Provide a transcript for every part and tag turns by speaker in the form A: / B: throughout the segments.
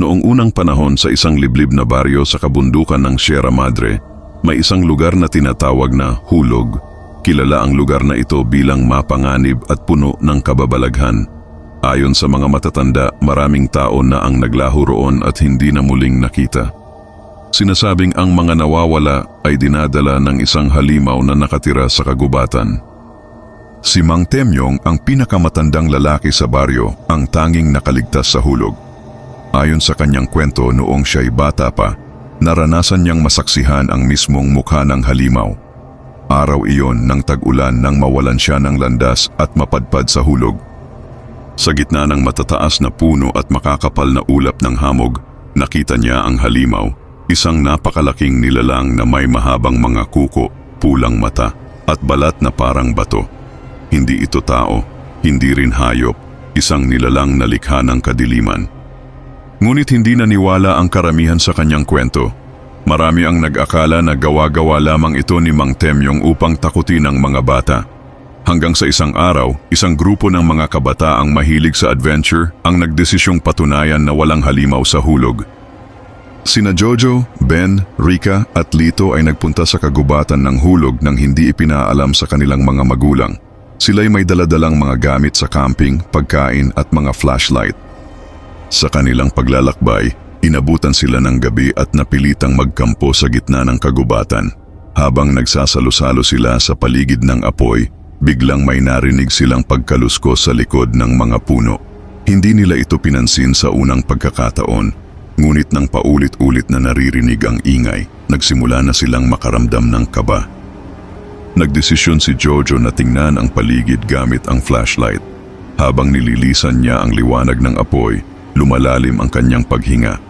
A: Noong unang panahon sa isang liblib na baryo sa kabundukan ng Sierra Madre, may isang lugar na tinatawag na Hulog. Kilala ang lugar na ito bilang mapanganib at puno ng kababalaghan. Ayon sa mga matatanda, maraming tao na ang naglaho roon at hindi na muling nakita. Sinasabing ang mga nawawala ay dinadala ng isang halimaw na nakatira sa kagubatan. Si Mang Temyong ang pinakamatandang lalaki sa baryo, ang tanging nakaligtas sa hulog. Ayon sa kanyang kwento noong siya'y bata pa, naranasan niyang masaksihan ang mismong mukha ng halimaw. Araw iyon ng tag-ulan nang mawalan siya ng landas at mapadpad sa hulog. Sa gitna ng matataas na puno at makakapal na ulap ng hamog, nakita niya ang halimaw, isang napakalaking nilalang na may mahabang mga kuko, pulang mata, at balat na parang bato. Hindi ito tao, hindi rin hayop, isang nilalang na likha ng kadiliman. Ngunit hindi naniwala ang karamihan sa kanyang kwento. Marami ang nag-akala na gawa-gawa lamang ito ni Mang Temyong upang takutin ang mga bata. Hanggang sa isang araw, isang grupo ng mga kabataang mahilig sa adventure ang nagdesisyong patunayan na walang halimaw sa hulog. Sina Jojo, Ben, Rika at Lito ay nagpunta sa kagubatan ng hulog nang hindi ipinaalam sa kanilang mga magulang. Sila'y may daladalang mga gamit sa camping, pagkain at mga flashlight. Sa kanilang paglalakbay, inabutan sila ng gabi at napilitang magkampo sa gitna ng kagubatan. Habang nagsasalo-salo sila sa paligid ng apoy, biglang may narinig silang pagkaluskos sa likod ng mga puno. Hindi nila ito pinansin sa unang pagkakataon, ngunit nang paulit-ulit na naririnig ang ingay, nagsimula na silang makaramdam ng kaba. Nagdesisyon si Jojo na tingnan ang paligid gamit ang flashlight. Habang nililisan niya ang liwanag ng apoy, lumalalim ang kanyang paghinga.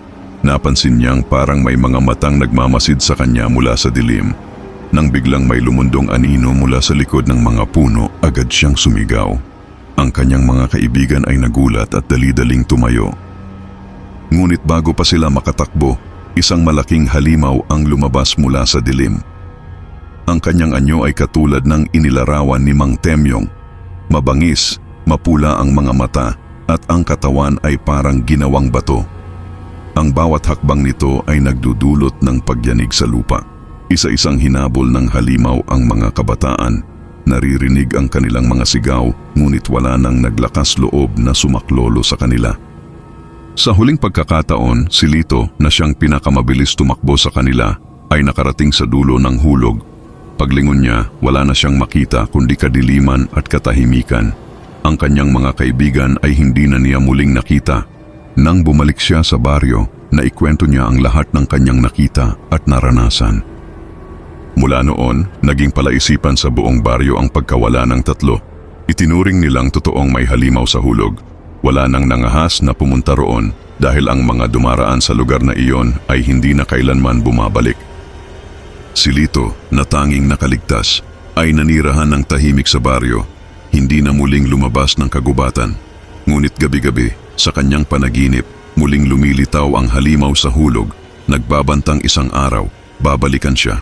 A: Napansin niyang parang may mga matang nagmamasid sa kanya mula sa dilim. Nang biglang may lumundong anino mula sa likod ng mga puno, agad siyang sumigaw. Ang kanyang mga kaibigan ay nagulat at dali-daling tumayo. Ngunit bago pa sila makatakbo, isang malaking halimaw ang lumabas mula sa dilim. Ang kanyang anyo ay katulad ng inilarawan ni Mang Temyong. Mabangis, mapula ang mga mata at ang katawan ay parang ginawang bato. Ang bawat hakbang nito ay nagdudulot ng pagyanig sa lupa. Isa-isang hinabol ng halimaw ang mga kabataan. Naririnig ang kanilang mga sigaw ngunit wala nang naglakas loob na sumaklolo sa kanila. Sa huling pagkakataon, si Lito na siyang pinakamabilis tumakbo sa kanila ay nakarating sa dulo ng hulog. Paglingon niya, wala na siyang makita kundi kadiliman at katahimikan. Ang kanyang mga kaibigan ay hindi na niya muling nakita. Nang bumalik siya sa baryo, naikwento niya ang lahat ng kanyang nakita at naranasan. Mula noon, naging palaisipan sa buong baryo ang pagkawala ng tatlo. Itinuring nilang totoong may halimaw sa hulog. Wala nang nangahas na pumunta roon dahil ang mga dumaraan sa lugar na iyon ay hindi na kailanman bumabalik. Si Lito, na tanging nakaligtas, ay nanirahan ng tahimik sa baryo. Hindi na muling lumabas ng kagubatan. Ngunit gabi-gabi, sa kanyang panaginip, muling lumilitaw ang halimaw sa hulog, nagbabantang isang araw, babalikan siya.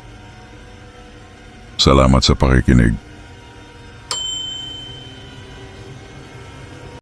A: Salamat sa pakikinig.